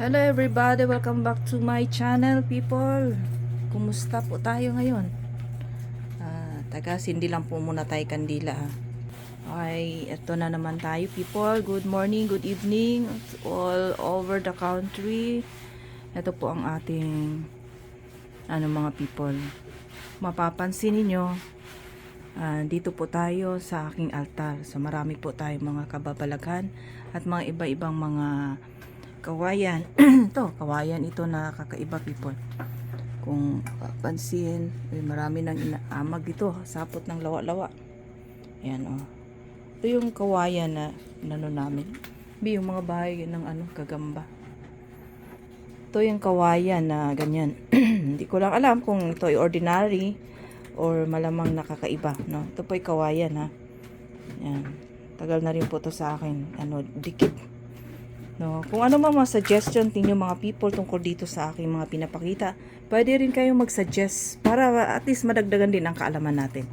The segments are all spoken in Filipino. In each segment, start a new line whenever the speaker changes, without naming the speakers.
Hello everybody, welcome back to my channel people. Kumusta po tayo ngayon? Ah, taga hindi lang po muna tayo kandila. ah. Okay, eto na naman tayo people. Good morning, good evening all over the country. Ito po ang ating ano mga people. Mapapansin ninyo, ah, dito po tayo sa aking altar. So marami po tayong mga kababalaghan at mga iba-ibang mga kawayan. ito, kawayan ito na kakaiba people. Kung pansin, eh, marami nang inaamag dito, sapot ng lawa-lawa. Yan oh. Ito yung kawayan na nano namin. Bi yung mga bahay ng ano, kagamba. Ito yung kawayan na ganyan. Hindi ko lang alam kung ito ay ordinary or malamang nakakaiba, no? Ito po ay kawayan ha. Yan. Tagal na rin po to sa akin. Ano, dikit. No, kung ano mga suggestion ninyo mga people tungkol dito sa aking mga pinapakita, pwede rin kayong mag-suggest para at least madagdagan din ang kaalaman natin.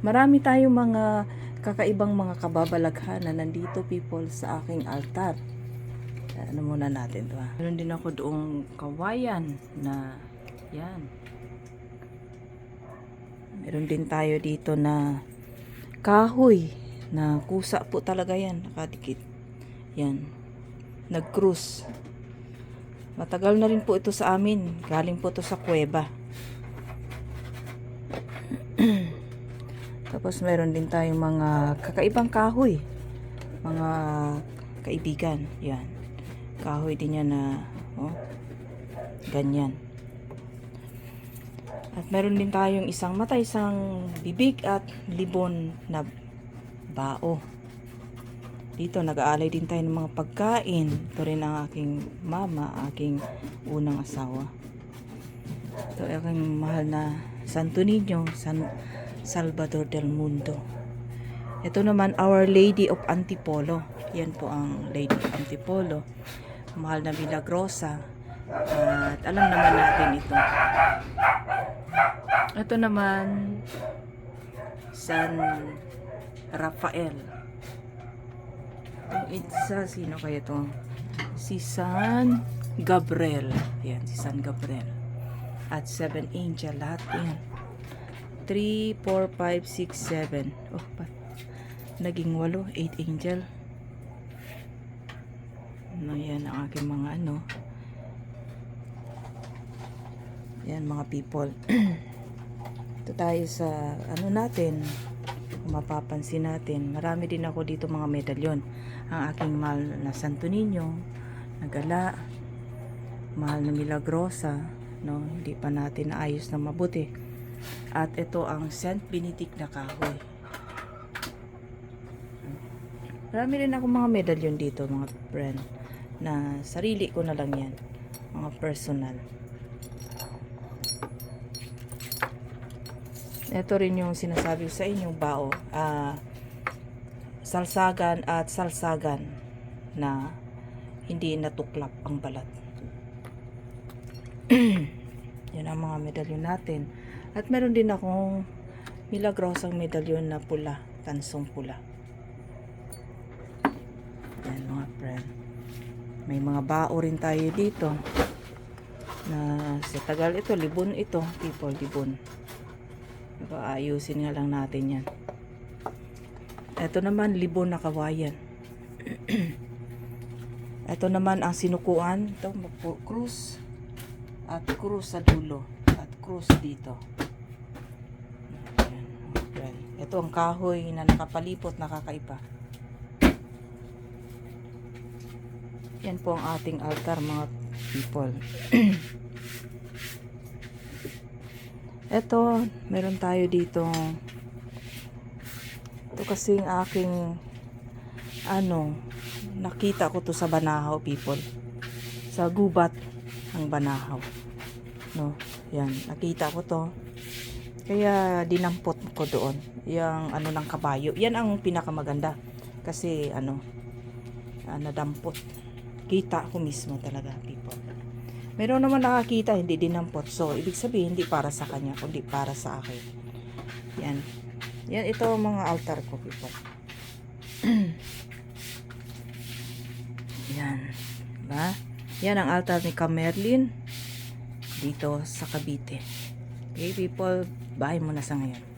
Marami tayong mga kakaibang mga kababalaghan na nandito people sa aking altar. Ano muna natin to ha. Meron din ako doong kawayan na yan. Meron din tayo dito na kahoy na kusa po talaga yan, nakadikit. Yan nag-cruise. Matagal na rin po ito sa amin. Galing po ito sa kuweba. Tapos meron din tayong mga kakaibang kahoy. Mga kaibigan. Yan. Kahoy din yan na oh, ganyan. At meron din tayong isang mata, isang bibig at libon na bao. Dito, nag-aalay din tayo ng mga pagkain. Ito rin ang aking mama, aking unang asawa. Ito ay aking mahal na Santo Niño, San Salvador del Mundo. Ito naman, Our Lady of Antipolo. Yan po ang Lady of Antipolo. Mahal na Milagrosa. At alam naman natin ito. Ito naman, San Rafael. Yung isa, sino kaya to? Si San Gabriel. Yan, si San Gabriel. At seven angel, lahat yan. 3, 4, 5, 6, 7. Oh, pa. Naging walo, 8 angel. No, yan ang aking mga ano. Yan, mga people. Ito tayo sa ano natin, mapapansin natin, marami din ako dito mga medalyon. Ang aking mahal na Santo Niño, nagala, mahal na Milagrosa, no, hindi pa natin naayos na mabuti. At ito ang Saint Benedict na kahoy. Marami rin ako mga medalyon dito, mga friend, na sarili ko na lang yan, mga personal. Ito rin yung sinasabi sa inyong bao. ah salsagan at salsagan na hindi natuklap ang balat. Yan ang mga medalyon natin. At meron din akong milagrosang medalyon na pula, tansong pula. Yan mga friend. May mga bao rin tayo dito. Na sa tagal ito, libon ito. People, libon. Diba, ayusin nga lang natin yan. Ito naman, libon na kawayan. Ito naman ang sinukuan. Ito, cruise. At cruise sa dulo. At cruise dito. Ito ang kahoy na nakapalipot, nakakaiba. Yan po ang ating altar, mga people. Ito, meron tayo dito. Ito kasi ang aking ano, nakita ko to sa Banahaw people. Sa gubat ng Banahaw. No, yan, nakita ko to. Kaya dinampot ko doon. Yung ano ng kabayo. Yan ang pinakamaganda. Kasi ano, ah, nadampot. Kita ko mismo talaga people. Meron naman nakakita, hindi dinampot. So, ibig sabihin, hindi para sa kanya, kundi para sa akin. Yan. Yan, ito ang mga altar ko, people. Yan. Diba? Yan ang altar ni Camerlin dito sa Cavite. Okay people, bye muna sa ngayon.